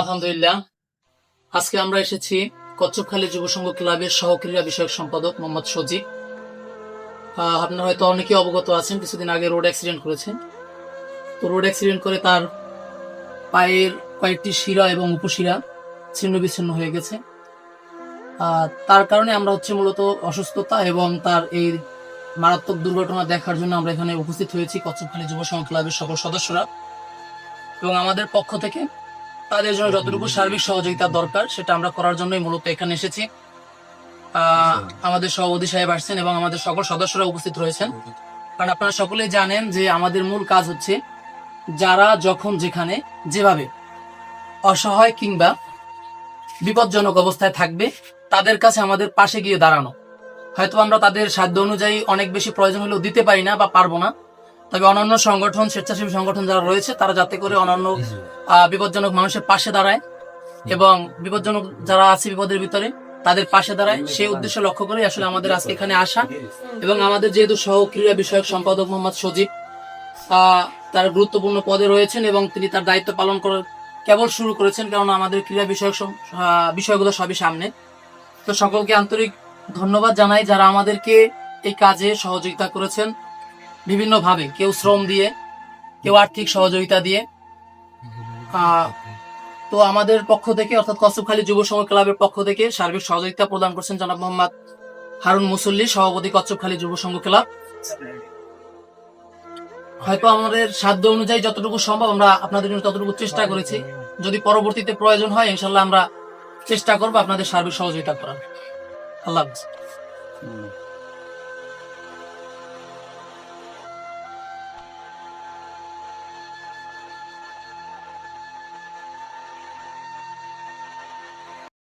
আলহামদুলিল্লাহ। আজকে আমরা এসেছি কচ্ছপখালী যুব সংঘ ক্লাবের সহক্রীড়া বিষয়ক সম্পাদক মোহাম্মদ সজীব। আপনারা হয়তো অনেকে অবগত আছেন, কিছুদিন আগে রোড অ্যাক্সিডেন্ট করেছেন। তো রোড অ্যাক্সিডেন্ট করে তার পায়ের কয়েকটি শিরা এবং উপশিরা ছিন্ন বিচ্ছিন্ন হয়ে গেছে। তার কারণে আমরা হচ্ছে মূলত অসুস্থতা এবং তার এই মারাত্মক দুর্ঘটনা দেখার জন্য আমরা এখানে উপস্থিত হয়েছি কচ্ছপখালী যুব সংঘ ক্লাবের সকল সদস্যরা। এবং আমাদের পক্ষ থেকে তাদের জন্য যতটুকু সার্বিক সহযোগিতা দরকার, সেটা আমরা করার জন্যই মূলত এখানে এসেছি। আমাদের সভাপতি সাহেব আসছেন এবং আমাদের সকল সদস্যরা উপস্থিত রয়েছেন। কারণ আপনারা সকলেই জানেন যে আমাদের মূল কাজ হচ্ছে যারা যখন যেখানে, যেভাবে অসহায় কিংবা বিপজ্জনক অবস্থায় থাকবে, তাদের কাছে আমাদের পাশে গিয়ে দাঁড়ানো। হয়তো আমরা তাদের সাধ্য অনুযায়ী অনেক বেশি প্রয়োজন হলেও দিতে পারি না বা পারব না। তবে অন্যান্য সংগঠন, স্বেচ্ছাসেবী সংগঠন যারা রয়েছে, তারা যাতে করে অন্যান্য বিপজ্জনক মানুষের পাশে দাঁড়ায় এবং বিপজ্জনক যারা আছে বিপদের ভিতরে, তাদের পাশে দাঁড়ায়। সেই উদ্দেশ্য লক্ষ্য করে আসলে আমাদের আজকে এখানে আসা এবং আমাদের যেহেতু সহ ক্রীড়া বিষয়ক সম্পাদক মোহাম্মদ সজীব তার গুরুত্বপূর্ণ পদে রয়েছেন এবং তিনি তার দায়িত্ব পালন করার কেবল শুরু করেছেন কারণ আমাদের ক্রীড়া বিষয়ক বিষয়গুলো সবই সামনে। তো সকলকে আন্তরিক ধন্যবাদ জানাই যারা আমাদেরকে এই কাজে সহযোগিতা করেছেন। বিভিন্নভাবে, কেউ শ্রম দিয়ে, কেউ আর্থিক সহযোগিতা দিয়ে। তো আমাদের পক্ষ থেকে, অর্থাৎ কসবখালী যুব সংঘ ক্লাবের পক্ষ থেকে সার্বিক সহযোগিতা প্রদান করছেন জনাব মোহাম্মদ হারুন মুসল্লি, সভাপতি কচ্ছপখালী যুব সংঘ ক্লাব। হয়তো আমাদের সাধ্য অনুযায়ী যতটুকু সম্ভব আমরা আপনাদের জন্য ততটুকু চেষ্টা করেছি। যদি পরবর্তীতে প্রয়োজন হয় ইনশাল্লাহ আমরা চেষ্টা করব আপনাদের সার্বিক সহযোগিতা করার। আল্লাহ হাফিজ।